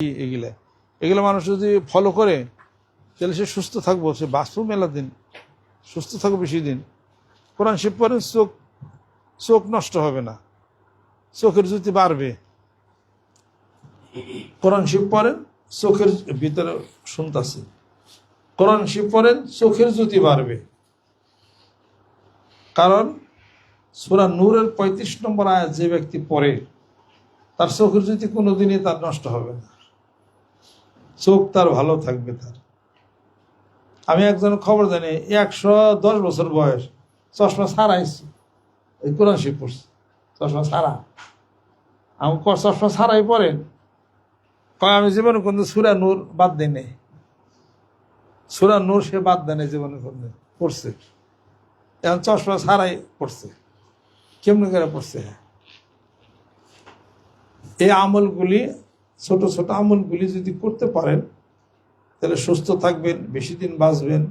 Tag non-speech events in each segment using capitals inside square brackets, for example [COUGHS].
এগুলা। এগুলো মানুষ যদি ফলো করে, তাহলে সে সুস্থ থাকব, সে বাঁচবো মেলা দিন, সুস্থ থাকব বেশি দিন। কোরআন শিব পড়েন চোখ চোখ নষ্ট হবে না। চোখের জ্যোতি বাড়বে। কোরআন শিব পড়েন, চোখের ভিতরে শুনতাছে কোরআন শিব পড়েন, চোখের জ্যোতি বাড়বে। কারণ সুরা নূরের পঁয়ত্রিশ নম্বর আয়াত যে ব্যক্তি পড়ে, তার চোখের জ্যোতি কোনোদিনই তার নষ্ট হবে না। চোখ তার ভালো থাকবে তার। আমি একজন খবর জানি, একশো দশ বছর বয়স, চশমা ছাড়াইছি এই কোরআন শিব পড়ছে, চশমা সারা আমি ক- চশমা সারাই পড়েন? কয়, আমি জীবনে কোনো সুরা নূর বাদ দিই নাই। সুরা নূর সে বাদ দেয় নাই জীবনে কোনো পড়ছে। এখন চশমা সারাই পড়ছে। কেমনি করে পড়ছে? হ্যাঁ এই আমলগুলি ছোট ছোট আমলগুলি যদি করতে পারেন, তাহলে সুস্থ থাকবেন, বেশি দিন বাঁচবেন।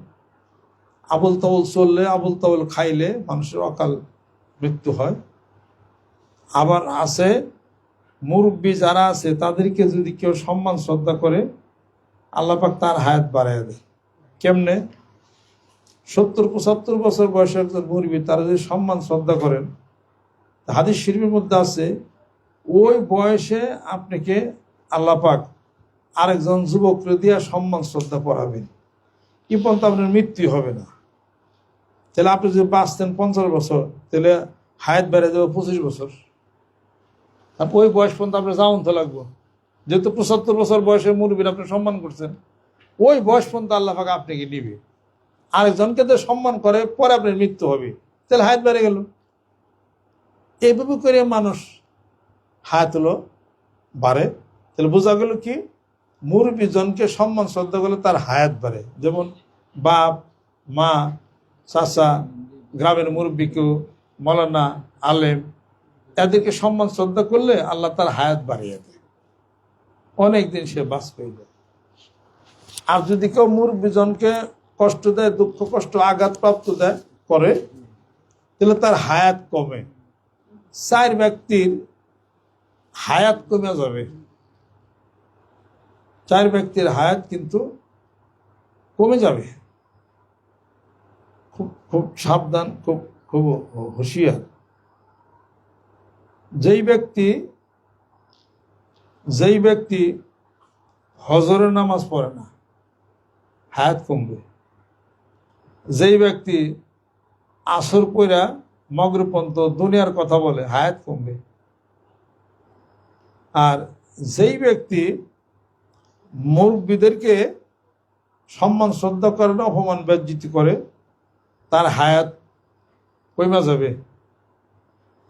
আবল তাবল চললে আবল তাবল খাইলে মানুষের অকাল মৃত্যু হয়। আবার আছে, মুরব্বী যারা আছে, তাদেরকে যদি কেউ সম্মান, শ্রদ্ধা করে আল্লাপাক তার হায়াত বাড়ায় দেয় কেমনে? সত্তর পঁচাত্তর বছর বয়সের একজন মুরব্বী, তারা যদি সম্মান, শ্রদ্ধা করেন, হাদিস শরীফের মধ্যে আছে, ওই বয়সে আপনাকে আল্লাপাক আরেকজন যুবককে দিয়া সম্মান, শ্রদ্ধা করাবেন কি পর্যন্ত আপনার মৃত্যু হবে না। তাহলে আপনি যদি বাঁচতেন পঞ্চাশ বছর, তাহলে হায়াত বেড়ে যাবে পঁচিশ বছর। আর ওই বয়স পর্যন্ত আপনার যাওন তো লাগবো। যেহেতু পঁচাত্তর বছর বয়সের মুরব্বীর আপনি সম্মান করছেন, ওই বয়স পর্যন্ত আল্লাহ পাক আপনাকে নিবে। আরেকজনকে তো সম্মান করে, পরে আপনার মৃত্যু হবে। তাহলে হায়াত বেড়ে গেল। এইভাবে করে মানুষ হায়াত হলো বাড়ে তাহলে বোঝা গেল কি? মুরব্বী জনকে সম্মান, শ্রদ্ধা করলে তার হায়াত বাড়ে। যেমন বাপ, মা, চাচা, গ্রামের মুরব্বীকেও মলানা, আলেম, এদেরকে সম্মান, শ্রদ্ধা করলে আল্লাহ তার হায়াত বাড়িয়ে দেয়। অনেক দিন সে বাস পেয়ে যায় আর যদি কেউ মুরব্বী জনকে কষ্ট দেয়, দুঃখ, কষ্ট আঘাত প্রাপ্ত দেয়, করে, তাহলে তার হায়াত কমে। চার ব্যক্তির হায়াত কমে যাবে। চার ব্যক্তির হায়াত কিন্তু কমে যাবে। খুব খুব সাবধান, খুব খুব হুঁশিয়ার। যেই ব্যক্তি যেই ব্যক্তি হজরের নামাজ পড়ে না, হায়াত কমবে। যেই ব্যক্তি আসর পইরা মগ্রপন্ত দুনিয়ার কথা বলে, হায়াত কমবে। আর যেই ব্যক্তি মুরব্বীদেরকে সম্মান, শ্রদ্ধা করে না, অপমান ব্যজ্জিতি করে তার হায়াত কমে যাবে।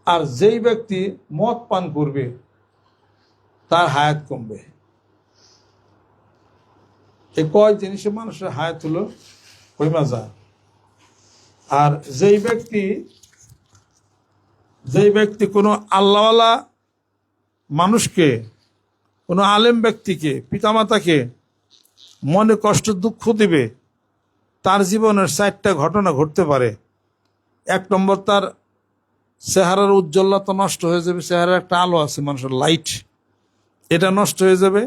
আর যেই ব্যক্তি মদ পান করবে, তার হায়াত কমবে। এই কয় জিনিসে মানুষের হায়াত হলো কমে যায় আর যেই ব্যক্তি যেই ব্যক্তি কোনো আল্লাহওয়ালা মানুষকে কোনো আলেম ব্যক্তিকে, পিতামাতাকে মনে কষ্ট, দুঃখ দিবে, তার জীবনের চারটা ঘটনা ঘটতে পারে। এক নম্বর, তার চেহারার উজ্জ্বলতা নষ্ট হয়ে যাবে, চেহারার একটা আলো আছে, মানুষের লাইট এটা নষ্ট হয়ে যাবে।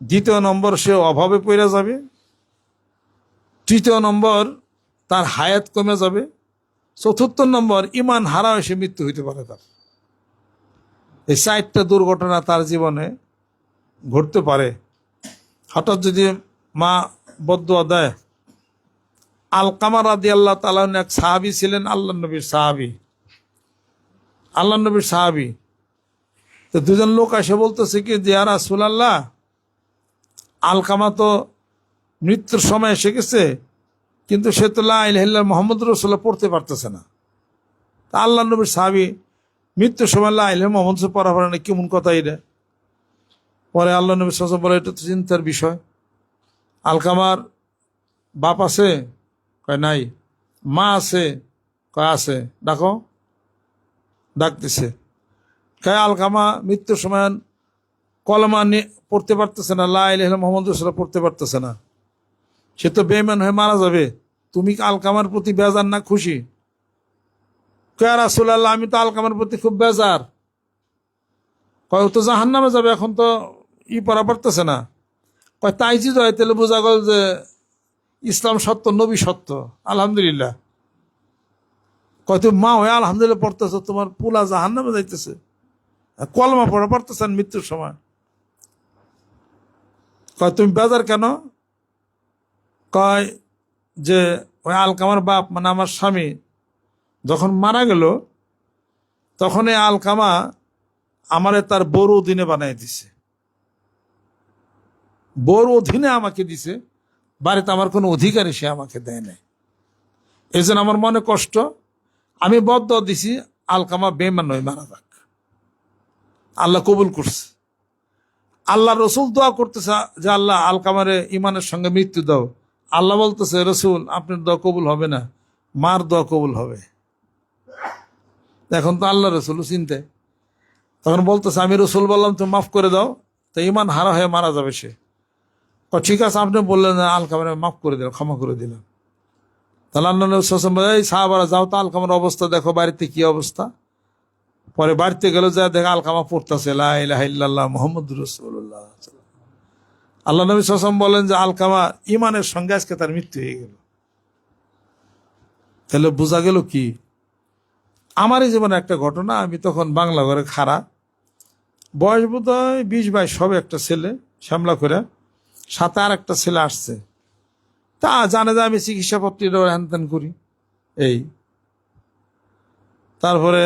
দ্বিতীয় নম্বর, সে অভাবে পড়ে যাবে। তৃতীয় নম্বর, তার হায়াত কমে যাবে। চতুর্থ নম্বর, ইমান হারা সে মৃত্যু হইতে পারে তার। এই চারটা দুর্ঘটনা তার জীবনে ঘটতে পারে। হঠাৎ যদি মা বদুয়া দেয়, আলকামা রাদি আল্লাহ তালা এক সাহাবি ছিলেন আল্লাহ নবীর সাহাবি। আল্লাহ নবীর সাহাবি। তো দুজন লোক এসে বলতেছে কি, যে আর আল্লাহ আলকামা তো মৃত্যুর সময় এসে গেছে, কিন্তু সে তো লাহ মোহাম্মদ রসোল্লাহ পড়তে পারতেছে না। তা আল্লাহ নবীর সাহাবি মৃত্যুর সময় লাহ মোহাম্মদ পড়া পড়ে না, কেমন কথা এটা? পরে আল্লাহ নবী সাসম বলে, এটা তো চিন্তার বিষয়। আলকামার বাপ আছে? কয়, নাই। মা আছে? কয়, আছে। ডাকো। ডাকতেছে। কয়, আলকামা মৃত্যুর সময় কলমা পড়তে পারতেছে না। লাহ মোহাম্মদ রসোল্লাহ পড়তে পারতেছে না। সে তো বেমান হয়ে মারা যাবে। তুমি আলকামার প্রতি বেজার না খুশি? কয় রাসুল্লাহ আমি তো আলকামার প্রতি খুব বেজার। কয় তো জাহান নামে যাবে, এখন তো ই পড়া পারতেছে না। কয়, তাই যদি হয় তাহলে বোঝা গেল যে ইসলাম সত্য, নবী সত্য। আলহামদুলিল্লাহ। কয়, তুমি মা হয়ে আলহামদুলিল্লাহ পড়তেছো, তোমার পুলা জাহান নামে যাইতেছে কলমা পড়া পারতেছেন মৃত্যুর সময়। কয়, তুমি বেজার কেন? কয়, যে ওই আলকামার বাপ মানে আমার স্বামী, যখন মারা গেল তখন এই আলকামা আমারে তার বড় দিনে বানাই দিছে। বড় অধীনে আমাকে দিছে, বাড়িতে আমার কোনো অধিকারই সে আমাকে দেয় নাই। এই আমার মনে কষ্ট। আমি বদ্ধ দিছি, আলকামা বেমান নয় মারা যাক। আল্লাহ কবুল করছে। আল্লাহ রসুল দোয়া করতেছে যে, আল্লাহ আলকামারে ইমানের সঙ্গে মৃত্যু দাও। আল্লাহ বলতেছে, রসুল, আপনার দোয়া কবুল হবে না। মার দোয়া কবুল হবে। এখন তো আল্লাহ রসুল চিনতে। তখন বলতেছে, আমি রসুল বললাম, তুমি মাফ করে দাও। তো ইমান হারা হয়ে মারা যাবে সে। ও, ঠিক আছে, আপনি বললেন না আলকামারে মাফ করে দিলাম ক্ষমা করে দিলাম তাহলে আল্লাহ এই সাহাবারা, যাও তো আলকামার অবস্থা দেখো, বাড়িতে কি অবস্থা? পরে বাড়িতে গেল, যা দেখে আলকামা পড়তেছে মোহাম্মদ রসুল্লাহ আল্লাহ নবী সাসম বলেন যে আলকামা ইমানের সঙ্গে আজকে তার মৃত্যু হয়ে গেল। তাহলে বোঝা গেল কি, আমারই জীবনে একটা ঘটনা, আমি তখন বাংলা ঘরে খাড়া। বয়স বোধ হয় বিশ বাইশ, সবে একটা ছেলে, শ্যামলা করে। সাথে আর একটা ছেলে আসছে। তা জানে যে আমি চিকিৎসাপত্রীর হ্যান ত্যান করি। এই। তারপরে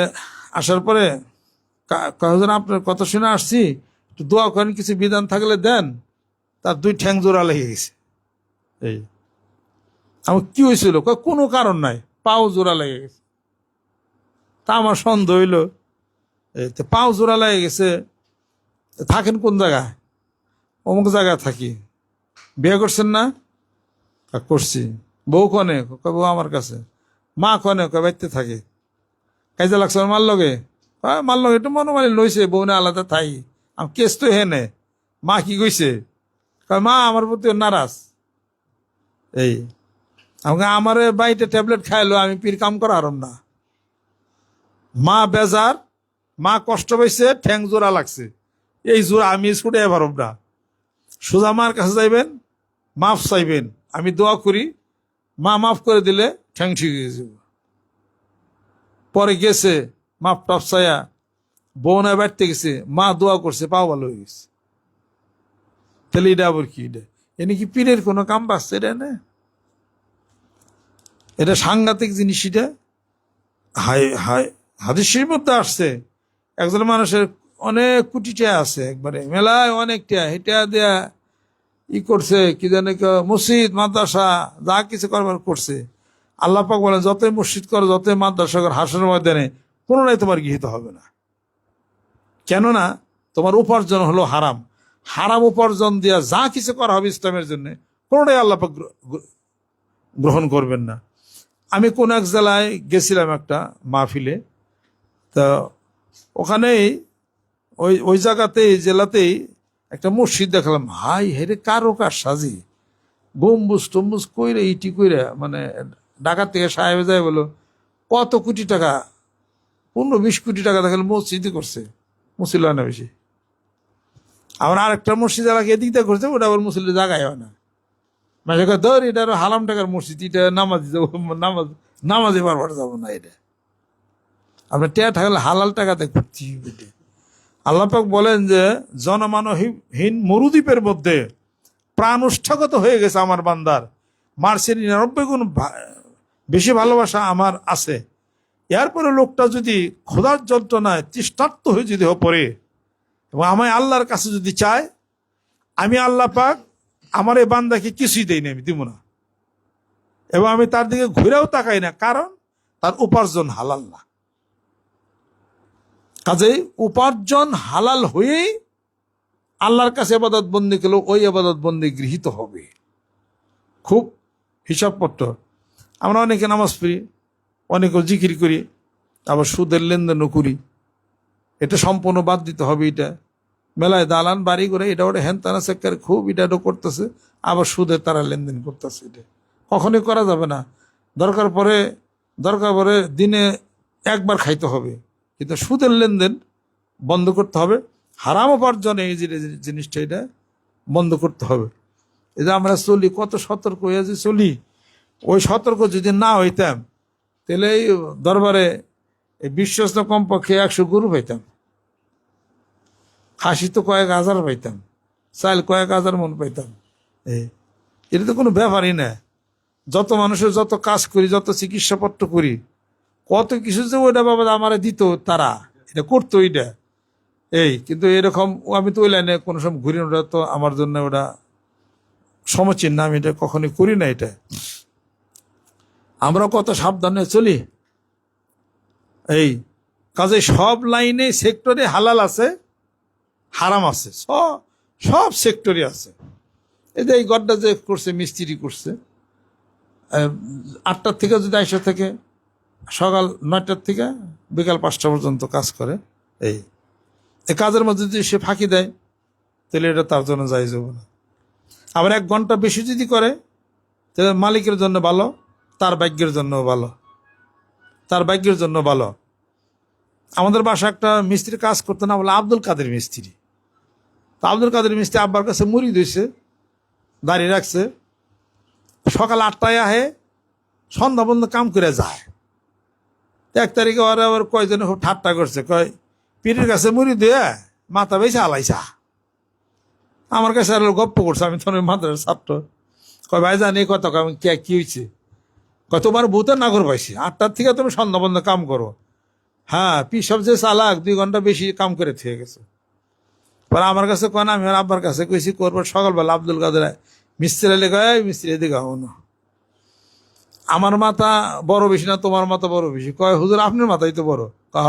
আসার পরে কয়েকজন আপনার কথা শুনে আসছি। একটু দোয়া করেন, কিছু বিধান থাকলে দেন। তার দুই ঠ্যাং জোড়া লেগে গেছে। এই। আমার কি হয়েছিল? কোনো কারণ নাই, পাও জোড়া লেগে গেছে। তা আমার সন্দেহ হইল। পাও জোড়া লেগে গেছে। থাকেন কোন জায়গায়? অমুক জায়গায় থাকি। বিয়ে করছেন না? করছি। বউ কনে? বউ আমার কাছে। মা কনে? বাড়িতে থাকে। কাজে লাগছে মার লগে? মার লগে একটু মনোমালি লইছে বউ না আলাদা থাই। আমি কেস তো হেনে। মা কি কইছে? মা আমার প্রতি নারাজ। এই, আমাকে আমার বাড়িতে ট্যাবলেট খাইলো, আমি পীর কাম করা আরম না। মা বেজার, মা কষ্ট পাইছে, ঠ্যাং জোড়া লাগছে। এই জোড়া আমি ছুটে পারব না সোজা মার কাছে যাইবেন মাফ চাইবেন। আমি দোয়া করি, মা মাফ করে দিলে ঠ্যাং ঠিক হয়ে যাব। পরে গেছে মাপ টাপ চাইয়া বউনা বাড়তে গেছে, মা দোয়া করছে, পাও ভালো হয়ে গেছে। তাহলে এটা আবার কি এটা? এনে কি পীরের কোনো কাম বাঁচছে এটা না? এটা সাংঘাতিক জিনিস এটা। হাই হাই হাদিসের মধ্যে আসছে, একজন মানুষের অনেক কোটি টাকা আছে, একবারে মেলায় অনেক টাকা হেটা দেয়া ই করছে, কি জানে মসজিদ, মাদ্রাসা, যা কিছু করবার করছে। আল্লাহ পাক বলেন, যতই মসজিদ করো, যতই মাদ্রাসা করো হাসনের ময়দানে কোনোটাই তোমার গৃহীত হবে না। কেননা তোমার উপার্জন হলো হারাম। হারাম উপার্জন দিয়া যা কিছু করা হবে ইসলামের জন্য, কোনোটাই আল্লাহ পাক গ্র- গ্র- গ্রহণ করবেন না। আমি কোন এক জেলায় গেছিলাম একটা মাহফিলে, তা ওখানেই, ওই ওই জায়গাতেই, জেলাতেই একটা মসজিদ দেখলাম, হাই হেরে কারও কার সাজি? গম্বুজ টম্বুজ কইরে ইটি কইরে মানে ঢাকা থেকে সাহেব যায় বলো, কত কোটি টাকা? পনেরো বিশ কোটি টাকা দেখালে মসজিদই করছে মুসিল না বেশি। আবার আরেকটা মসজিদ এলাকা এদিক দিয়ে করছে, ওটা আবার মুসলিম জায়গায় হয় না। মাঝে ধর এটা হালাম টাকার মসজিদ, এটা নামাজি, নামাজ, নামাজে বারবার যাব না এটা। আপনার টেয়া থাকলে হালাল টাকাতে ঘুরতে হবে এটা। আল্লাহ পাক বলেন যে জনমানহীন মরুদ্বীপের মধ্যে প্রাণ উষ্ঠাগত হয়ে গেছে আমার বান্দার। মার্সের নিরানব্বই গুণ বেশি ভালোবাসা আমার আছে। এরপরে লোকটা যদি খোদার যন্ত্রণায় তৃষ্ণার্ত হয়ে যদি পড়ে, এবং আমায় আল্লাহর কাছে যদি চায়, আমি আল্লাহ পাক আমার এই বান্দাকে কিছুই দেই না আমি দিব না। এবং আমি তার দিকে ঘুরেও তাকাই না, কারণ তার উপার্জন হালাল না। কাজেই উপার্জন হালাল হয়েই আল্লাহর কাছে আবাদত বন্দি করলেও ওই আবাদত বন্দি গৃহীত হবে। খুব হিসাবপত্র। আমরা অনেকে নামাজ পড়ি অনেকে জিকির করি, আবার সুদের লেনদেনও করি। এটা সম্পূর্ণ বাদ দিতে হবে এটা। মেলায় দালান, বাড়ি করে এটা ওটা হ্যান তানা সেক্কার খুব এটা করতেছে, আবার সুদের তারা লেনদেন করতেছে এটা। কখনোই করা যাবে না। দরকার পরে দরকার পরে দিনে একবার খাইতে হবে। কিন্তু সুদের লেনদেন বন্ধ করতে হবে। হারাম উপার্জনে এই জিনিসটা, এটা বন্ধ করতে হবে। এই যে আমরা চলি, কত সতর্ক হয়ে যে চলি, ওই সতর্ক যদি না হইতাম, তাহলে এই দরবারে এই বিশ্বস্ত কমপক্ষে একশো গরু পাইতাম। খাসি তো কয়েক হাজার পাইতাম, চাল কয়েক হাজার মন পাইতাম। এটা তো কোনো ব্যাপারই না। যত মানুষের যত কাজ করি, যত চিকিৎসাপত্র করি কত কিছু যে ওইটা বাবা আমারে দিত তারা। এটা করতো ওইটা এই, কিন্তু এরকম আমি তো ওই লাইনে কোনো সময় ঘুরি ওটা তো আমার জন্য ওটা সমচীন না, আমি এটা কখনোই করি না এটা। আমরা কত সাবধানে চলি। এই, কাজে সব লাইনে সেক্টরে হালাল আছে, হারাম আছে সব সব সেক্টরে আছে। এই যে এই গড্ডা যে করছে, মিস্ত্রি করছে আটটার থেকে যদি আইসা থেকে সকাল নয়টার থেকে বিকাল পাঁচটা পর্যন্ত কাজ করে এই। এই কাজের মধ্যে যদি সে ফাঁকি দেয়, তাহলে এটা তার জন্য যাই যাব না। আবার এক ঘণ্টা বেশি যদি করে, তাহলে মালিকের জন্য ভালো, তার ভাগ্যের জন্য ভালো। তার ভাগ্যের জন্য ভালো। আমাদের বাসা একটা মিস্ত্রি কাজ করতো না বলে আব্দুল কাদের মিস্ত্রি। তো আব্দুল কাদের মিস্ত্রি আব্বার কাছে মুড়ি দিয়েছে দাঁড়িয়ে রাখছে। সকাল আটটায় আহে সন্ধ্যা বন্ধ কাম করে যায়। এক তারিখে ওরা আবার কয়জনে খুব ঠাট্টা করছে, কয়, পীরের কাছে মুড়ি দিয়ে মাথা বেশি আলাইছা আমার কাছে আর গপ্প করছে, আমি তখন মাথার ছাত্র। কয়, ভাই জানি কত আমি কে, কি হয়েছে কয়, তোমার ভূতের নাগর পাইছি, আটটার থেকে তুমি সন্ধ্যা বন্ধ কাম করো। হ্যাঁ পি সবচেয়ে চালাক, দুই ঘণ্টা বেশি কাম করে থেকে গেছে। পরে আমার কাছে কয় না, আমি আব্বার কাছে কইছি, করব সকালবেলা আব্দুল কাদের মিস্ত্রি "এই মিস্ত্রি, এদিকে আও না। আমার মাথা বড় বেশি না, তোমার মাথা বড় বেশি। কয়, হুজুর, আপনার মাথাই তো বড়? কহ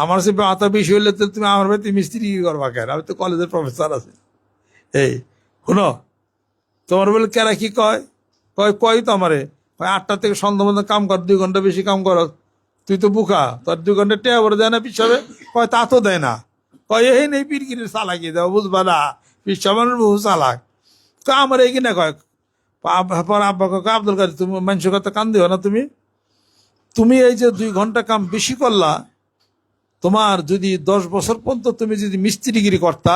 আমার সে মাথা বেশি হইলে তো তুমি আমার বাড়িতে মিস্ত্রি করবা কেন? আমি তো কলেজের প্রফেসর আছি। এই, শুনো, তোমার বলে কেরা কি কয়? কয় কয় তো আমারে? কয়, আটটা থেকে সন্ধ্যা পর্যন্ত কাম কর, দুই ঘণ্টা বেশি কাম কর। তুই তো বুকা, তোর দুই ঘণ্টা টেয়া বড় দেয় না পিছাবে কয়, তা তো দেয় না। কয়, এই নেই পিরকিনের চালাকি দাও, বুঝবা না পিসাবানের বহু চালাক। কয়, আমার এই কিনা কয় পর আব্বা কাকা আব্দুল কাদের, তুমি মানুষের কথা কান দিও না তুমি? তুমি এই যে দুই ঘণ্টা কাম বেশি করলা, তোমার যদি দশ বছর পর্যন্ত তুমি যদি মিস্ত্রিগিরি করতা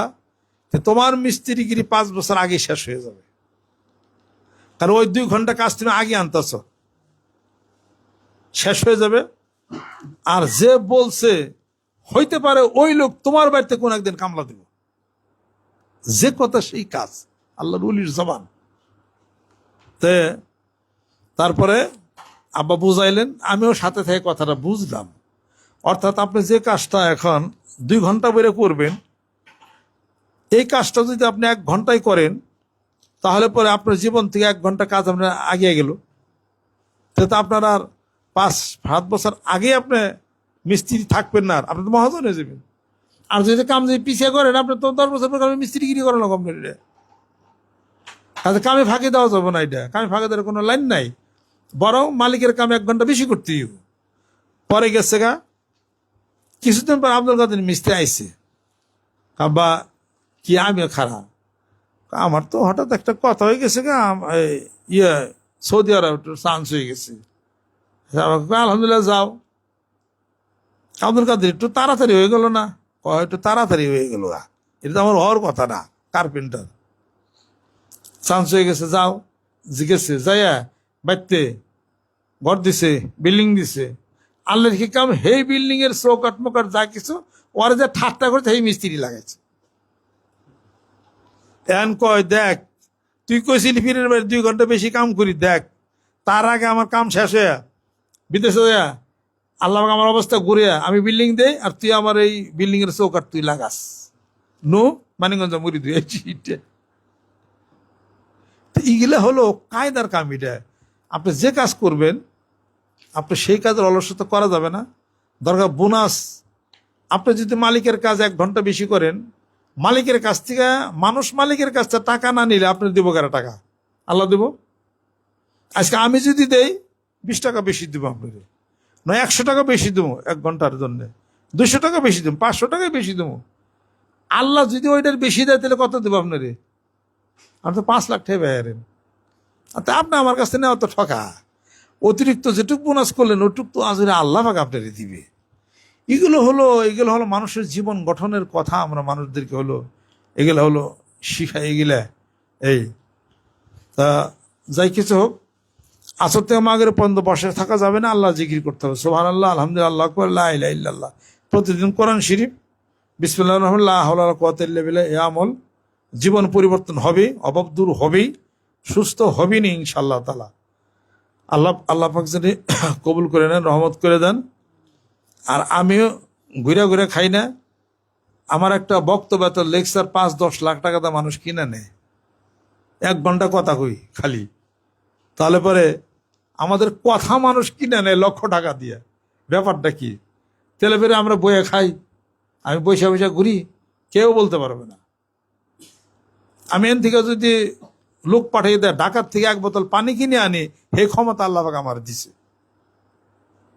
তোমার মিস্ত্রিগিরি পাঁচ বছর আগে শেষ হয়ে যাবে। কারণ ওই দুই ঘণ্টা কাজ তুমি আগে আনতেছ। শেষ হয়ে যাবে। আর যে বলছে, হইতে পারে ওই লোক তোমার বাড়িতে কোন একদিন কামলা দিব। যে কথা সেই কাজ আল্লাহ রুলির জবান। তে তারপরে আব্বা বুঝাইলেন, আমিও সাথে থেকে কথাটা বুঝলাম। অর্থাৎ আপনি যে কাজটা এখন দুই ঘণ্টা বেড়ে করবেন, এই কাজটা যদি আপনি এক ঘন্টায় করেন, তাহলে পরে আপনার জীবন থেকে এক ঘণ্টা কাজ আপনার আগিয়ে গেল। তো আপনার আর পাঁচ, সাত বছর আগে আপনি মিস্ত্রি থাকবেন না আর, আপনি তো মহাজন হয়ে যাবেন। আর যদি কাম যদি পিছিয়ে করেন, আপনি তো দশ বছর পর মিস্ত্রিগিরি করেন আপনার। কাজে কামে ফাঁকি দেওয়া যাবে না এটা। কামে ফাঁকি দেওয়ার কোনো লাইন নাই। বরং মালিকের কাম এক ঘণ্টা বেশি করতে। পরে গেছে গা, কিছুদিন পর আব্দুল কাদের মিস্ত্রি আইছে। কাবা কি আমি খারাপ। আমার তো হঠাৎ একটা কথা হয়ে গেছে গা ইয়ে সৌদি আরব চান্স হয়ে গেছে। আলহামদুলিল্লাহ, যাও। আব্দুল কাদের একটু তাড়াতাড়ি হয়ে গেল না। একটু তাড়াতাড়ি হয়ে গেল। এটা তো আমার হওয়ার কথা না কার্পেন্টার চান্স হয়ে গেছে, যাও। জিজ্ঞেসে যাইয়া বাইতে ঘর দিছে, বিল্ডিং দিছে? আল্লাহর কি কাম হেই বিল্ডিং এর চৌকাট মোকাট যা কিছু, ওরা যে ঠাট্টা করছে সেই মিস্ত্রি লাগাইছে। এন কয়, দেখ, তুই কইছিলি ফিরের বাড়ি দুই ঘণ্টা বেশি কাম করি, দেখ, তার আগে আমার কাম শেষ হয়ে বিদেশে হইয়া, আল্লাহ আমার অবস্থা ঘুরিয়া আমি বিল্ডিং দেই আর তুই আমার এই বিল্ডিং এর চৌকাট তুই লাগাস। নো মানিগঞ্জ মুড়ি দুই এইগুলা হলো কায়দার কাম এটা। আপনি যে কাজ করবেন, আপনি সেই কাজের অলসতা করা যাবে না। দরকার বোনাস। আপনি যদি মালিকের কাজ এক ঘণ্টা বেশি করেন, মালিকের কাছ থেকে, মানুষ মালিকের কাছ থেকে টাকা না নিলে আপনি দেবো কারা টাকা? আল্লাহ দেব? আজকে আমি যদি দেই, বিশ টাকা বেশি দেবো আপনাকে। নয়, একশো টাকা বেশি দেবো এক ঘণ্টার জন্য। দুশো টাকা বেশি দেবো, পাঁচশো টাকা বেশি দেবো। আল্লাহ যদি ওইটার বেশি দেয়, তাহলে কত দেবো আপনারে আপনি তো পাঁচ লাখ টাকা আর তা আপনি আমার কাছ থেকে নেওয়া তো ঠকা। অতিরিক্ত যেটুক বোনাস করলেন, ওটুক তো আজরে আল্লাহ পাক আপনারে দিবে। এগুলো হলো এগুলো হলো মানুষের জীবন গঠনের কথা আমরা মানুষদেরকে হলো, এগুলো হলো শিখাই এগুলা। এই, তা যাই কিছু হোক, আসর থেকে মাগের পর্যন্ত বসে থাকা যাবে না, আল্লাহ জিকির করতে হবে। সোহান আল্লাহ আলহামদুলিল্লাহ আল্লাহ প্রতিদিন কোরআন শরীফ বিসমুল্লাহ এ আমল। জীবন পরিবর্তন হবে, অভাব দূর হবেই, সুস্থ হবেনি ইনশাল্লাহ তালা আল্লাহ আল্লাহ পাক যদি [COUGHS] কবুল করে নেন, রহমত করে দেন, আর আমিও ঘুরে ঘুরে খাই না, আমার একটা বক্তব্য তো লেকচার পাঁচ, দশ লাখ টাকা দা মানুষ কিনে নেয়। এক ঘণ্টা কথা কই, খালি। তাহলে পরে আমাদের কথা মানুষ কিনে নেয় লক্ষ টাকা দিয়ে। ব্যাপারটা কি? তেলে ফেরে আমরা বয়ে খাই, আমি বৈশা বৈশা ঘুরি, কেউ বলতে পারবে না। আমি এন থেকে যদি লোক পাঠিয়ে দেয় ঢাকার থেকে এক বোতল পানি কিনে আনি হে ক্ষমতা আল্লাহ আমার দিছে।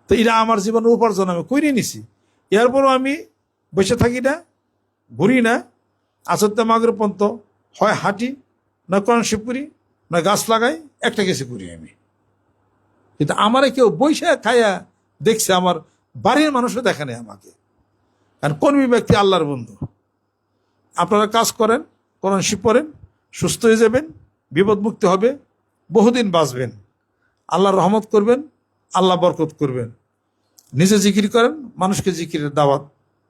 তো এটা আমার জীবনের উপার্জন, আমি করে নিছি। এরপরও আমি বসে থাকি না, ঘুরি না আসতে মাগের পর্যন্ত হয় হাঁটি, না কোরআন শিব করি না গাছ লাগাই, একটা কিছু করি আমি। কিন্তু আমারে কেউ বৈশা খাইয়া দেখছে, আমার বাড়ির মানুষও দেখে নেই আমাকে। কারণ কর্মী ব্যক্তি আল্লাহর বন্ধু? আপনারা কাজ করেন কোরআন শিব পড়েন, সুস্থ হয়ে যাবেন, বিপদমুক্ত হবে, বহুদিন বাঁচবেন। আল্লাহ রহমত করবেন, আল্লাহ বরকত করবেন। নিজে জিকির করেন, মানুষকে জিকিরের দাওয়াত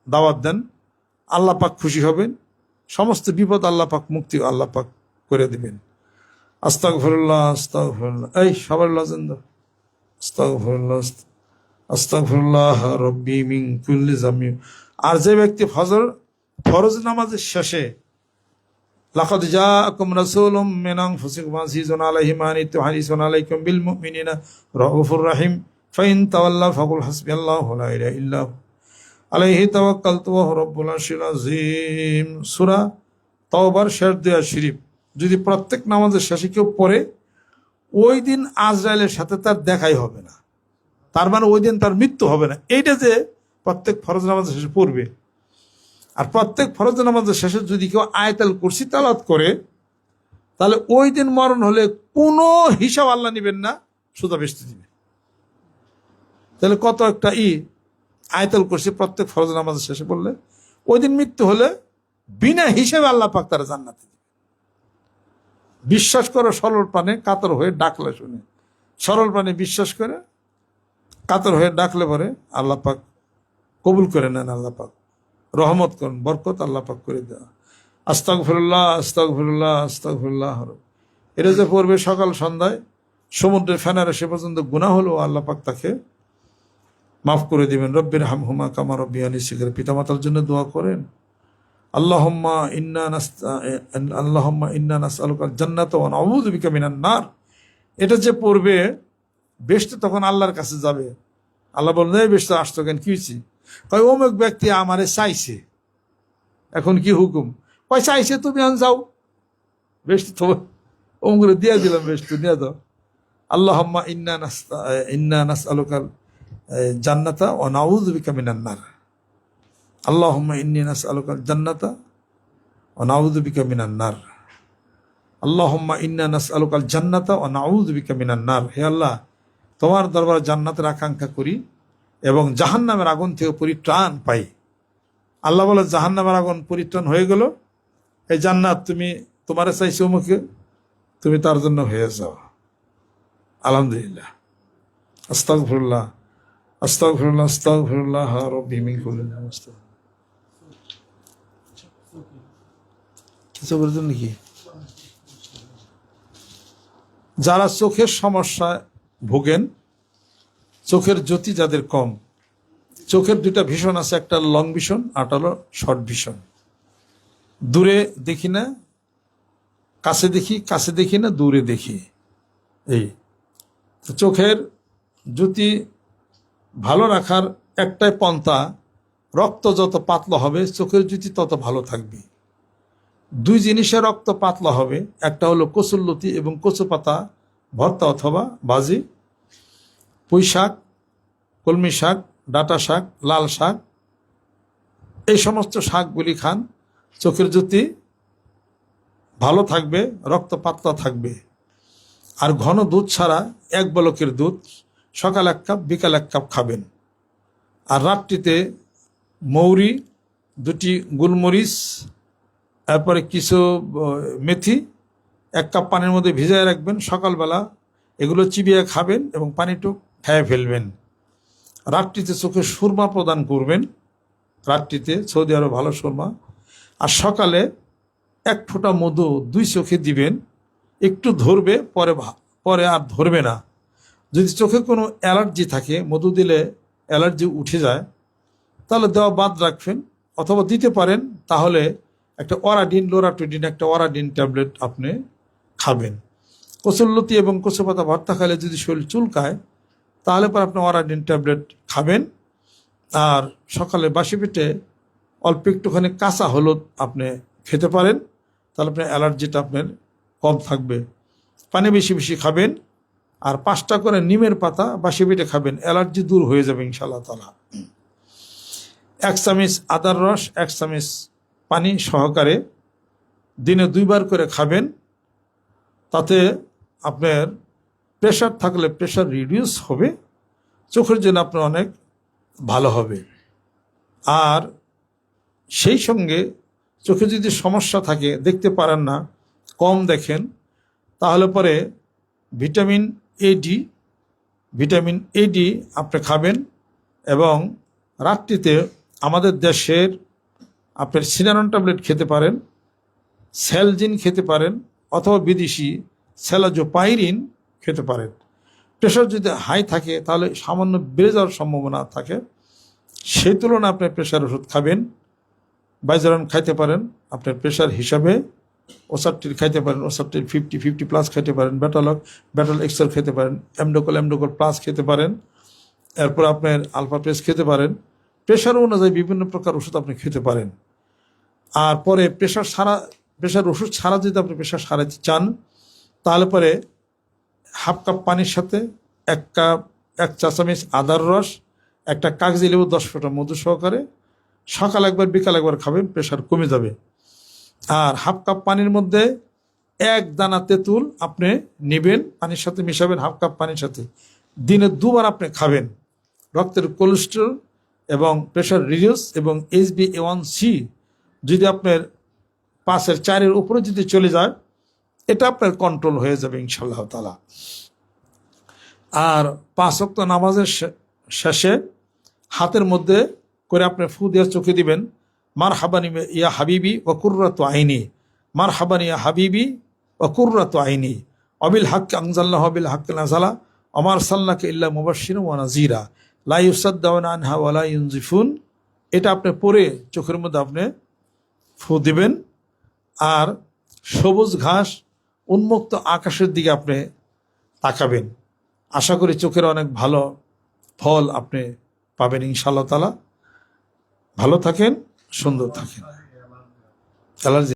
দাওয়াত দেন। আল্লাহ পাক খুশি হবেন। সমস্ত বিপদ আল্লাহ পাক মুক্তি আল্লাহ পাক করে দেবেন। আস্তাক ফরুল্লাহ আস্তাক ফরুল্লাহ এই, সবার লজেন্দ আস্তাক ফরুল্লাহ আস্তাক ফরুল্লাহ রব্বি মিং কুল্লি জামি আর যে ব্যক্তি ফজর ফরজ নামাজের শেষে লাকাদ জাআকুম রাসূলুম মিন আনফুসিকুম আজিজুন আলাইহি মা আনিতুম হারিসুন আলাইকুম বিল মুমিনিনা রাউফুর রাহিম ফাইন তাওয়াল্লাউ ফাকুল হাসবিয়াল্লাহু লা আলাইহি তাওয়াক্কালতু ওয়া হুয়া রাব্বুল আরশিল আযীম। সূরা তাওবার শেষ দুয়া শরীফ। যদি প্রত্যেক নামাজের শেষে কেউ পড়ে, ওই দিন আজরাইলের সাথে তার দেখাই হবে না। তার মানে ওই দিন তার মৃত্যু হবে না। এইটা যে প্রত্যেক ফরজ নামাজের শেষে পড়বে আর প্রত্যেক ফরজ নামাজের শেষে যদি কেউ আয়তাল কুরসি তালাত করে, তাহলে ওই দিন মরণ হলে কোনো হিসাব আল্লাহ নেবেন না, সুদা বেসতে দিবে। তাহলে কত একটা ই আয়তাল কুরসি প্রত্যেক ফরজ নামাজের শেষে বললে ওই দিন মৃত্যু হলে বিনা হিসেবে আল্লাহ পাক তারা জান্নাতে দিবে। বিশ্বাস করে, সরল প্রাণে কাতর হয়ে ডাকলে শুনে। সরল প্রাণে বিশ্বাস করে কাতর হয়ে ডাকলে পরে আল্লাহ পাক কবুল করে নেন আল্লাহ পাক। রহমত করুন, বরকত আল্লাহ পাক করে দেওয়া আস্তাক ফিরুল্লাহ আস্তাক ফিরুল্লাহ আস্তাক ফিরুল্লাহ এটা যে পড়বে সকাল সন্ধ্যায়, সমুদ্রের ফেনারে সে পর্যন্ত গুণা হলো, আল্লাহ পাক তাকে মাফ করে দিবেন। রব্বির হাম হুমা কামা রব্বি আলী শিখের পিতামাতার জন্য দোয়া করেন। আল্লাহম্মা ইন্না আল্লাহম্মা ইন্না নাস আলুকাল জান্নাত বিকা মিনান নার। এটা যে পড়বে বেশটা তখন আল্লাহর কাছে যাবে। আল্লাহ বললেন, এই বেশটা আসতো কেন? কি কয়, অমুক ব্যক্তি আমারে চাইছে। এখন কি হুকুম? কয়, চাইছে তুমি আন যাও। বেশ তো অমুক দিয়ে দিলাম, বেশ তো, দিয়ে দাও। আল্লাহম্মা ইন্না নাস্তা, ইন্না নাস আলুকাল জান্নাতা ও নাউযু বিকা মিনান নার। আল্লাহম্মা ইন্নি নাস আলুকাল জান্নাতা ও নাউযু বিকা মিনান নার। আল্লাহম্মা ইন্না নাস আলুকাল জান্নাতা ও নাউযু বিকা মিনান হে আল্লাহ, তোমার দরবার জান্নাতের আকাঙ্ক্ষা করি। এবং জাহান্নামের আগুন থেকে পরিত্রাণ পাই। আল্লাহ বলে, জাহান্নামের আগুন পরিত্রাণ হয়ে গেল। এই জান্নাত তুমি তোমার চাইছো মুখে, তুমি তার জন্য হয়ে যাও। আলহামদুলিল্লাহ। আস্তাক ফিরুল্লাহ আস্তাক ফিরুল্লাহ আস্তাক ফিরুল্লাহ রব্বি মিন কুল্লি নাস্তাগ কিছু করে জন্য যারা চোখের সমস্যায় ভোগেন চোখের জ্যোতি যাদের কম, চোখের দুইটা ভীষণ আছে, একটা লং ভীষণ আর হলো শর্ট ভীষণ দূরে দেখি না, কাছে দেখি কাছে দেখি না, দূরে দেখি। এই। চোখের জ্যোতি ভালো রাখার একটাই পন্থা, রক্ত যত পাতলা হবে, চোখের জ্যোতি তত ভালো থাকবে। দুই জিনিসের রক্ত পাতলা হবে, একটা হলো কচুল্লতি এবং কচু পাতা ভর্তা অথবা বাজি। পুঁই শাক, কলমি শাক, ডাটা শাক, লাল শাক, এই সমস্ত শাকগুলি খান। চোখের জ্যোতি ভালো থাকবে রক্ত পাতলা থাকবে। আর ঘন দুধ ছাড়া এক বলকের দুধ সকাল এক কাপ, বিকাল এক কাপ খাবেন। আর রাত্রিতে মৌরি, দুটি গোলমরিচ তারপরে কিছু মেথি এক কাপ পানির মধ্যে ভিজায় রাখবেন। সকালবেলা এগুলো চিবিয়ে খাবেন এবং পানিটুকু খেয়ে ফেলবেন। রাত্রিতে চোখে সুরমা প্রদান করবেন। রাত্রিতে সৌদি আরব ভালো সুরমা। আর সকালে এক ফোঁটা মধু দুই চোখে দিবেন। একটু ধরবে, পরে পরে আর ধরবে না। যদি চোখে কোনো অ্যালার্জি থাকে, মধু দিলে অ্যালার্জি উঠে যায়, তাহলে দেওয়া বাদ রাখবেন। অথবা দিতে পারেন, তাহলে একটা অরাডিন, লোরাটোডিন, একটা অরাডিন ট্যাবলেট আপনি খাবেন। কচুল্লতি এবং কচু ভর্তা খাইলে যদি শরীর চুলকায় তাহলে পর আপনি অরাডিন ট্যাবলেট খাবেন। আর সকালে বাসি পেটে অল্প একটুখানি কাঁচা হলুদ আপনি খেতে পারেন। তাহলে আপনার অ্যালার্জিটা আপনার কম থাকবে। পানি বেশি বেশি খাবেন। আর পাঁচটা করে নিমের পাতা বাসি পেটে খাবেন। অ্যালার্জি দূর হয়ে যাবে ইনশাল্লাহ তালা এক চামিচ আদার রস, এক চামিচ পানি সহকারে দিনে দুইবার করে খাবেন। তাতে আপনার প্রেশার থাকলে প্রেশার রিডিউস হবে, চোখের জন্য আপনার অনেক ভালো হবে। আর সেই সঙ্গে চোখে যদি সমস্যা থাকে, দেখতে পারেন না, কম দেখেন, তাহলে পরে vitamin A D vitamin A D আপনি খাবেন এবং রাত্রিতে আমাদের দেশের আপনার সিনারন ট্যাবলেট খেতে পারেন স্যালজিন খেতে পারেন অথবা বিদেশি স্যালাজোপাইরিন খেতে পারেন। প্রেশার যদি হাই থাকে, তাহলে সামান্য বেড়ে যাওয়ার সম্ভাবনা থাকে। সেই তুলনায় আপনি প্রেশার ওষুধ খাবেন, বাইজারন খাইতে পারেন, আপনার প্রেশার হিসাবে ওসারটির খাইতে পারেন ওসারটির ফিফটি ফিফটি প্লাস খাইতে পারেন ব্যাটালক ব্যাটাল এক্সেল খেতে পারেন অ্যামডোকল অ্যামডোকল প্লাস খেতে পারেন, এরপর আপনার আলফা প্রেস খেতে পারেন। প্রেশার অনুযায়ী বিভিন্ন প্রকার ওষুধ আপনি খেতে পারেন। আর পরে প্রেশার সারা, প্রেশার ওষুধ ছাড়া যদি আপনি প্রেশার সারাতে চান, তাহলে পরে হাফ কাপ পানির সাথে, এক কাপ, এক চা চামচ আদার রস, একটা কাগজি লেবু দশ ফোঁটা মধু সহকারে। সকাল একবার, বিকাল একবার খাবেন প্রেশার কমে যাবে। আর হাফ কাপ পানির মধ্যে এক দানা তেঁতুল আপনি নেবেন, পানির সাথে মিশাবেন হাফ কাপ পানির সাথে। দিনে দুবার আপনি খাবেন। রক্তের কোলেস্ট্রল এবং প্রেশার রিডিউস এবং H B A one C যদি আপনার পাঁচের চারের উপরে যদি চলে যায় এটা আপনার কন্ট্রোল হয়ে যাবে ইনশাল্লাহ তালা আর পাঁচ অক্ত নামাজের শেষে হাতের মধ্যে করে আপনি ফু দিয়ে চোখে দিবেন মার হাবানি ইয়া হাবিবি ও কুর্রাত আইনি মার হাবানি ইয়া হাবিবি ও কুর্রাত আইনি অবিল হাক আংজাল্লাহ অবিল হাক নাজালা অমার সাল্লাকে ইল্লা মুবাসির ও নাজিরা লাই উসাদ্দাওয়ান আনহা ওয়ালা ইউনজিফুন। এটা আপনি পরে চোখের মধ্যে আপনি ফু দিবেন, আর সবুজ ঘাস উন্মুক্ত আকাশের দিকে আপনি তাকাবেন। আশা করি চোখের অনেক ভালো ফল আপনি পাবেন ইনশাআল্লাহ তালা ভালো থাকেন, সুন্দর থাকেন। অ্যালার্জি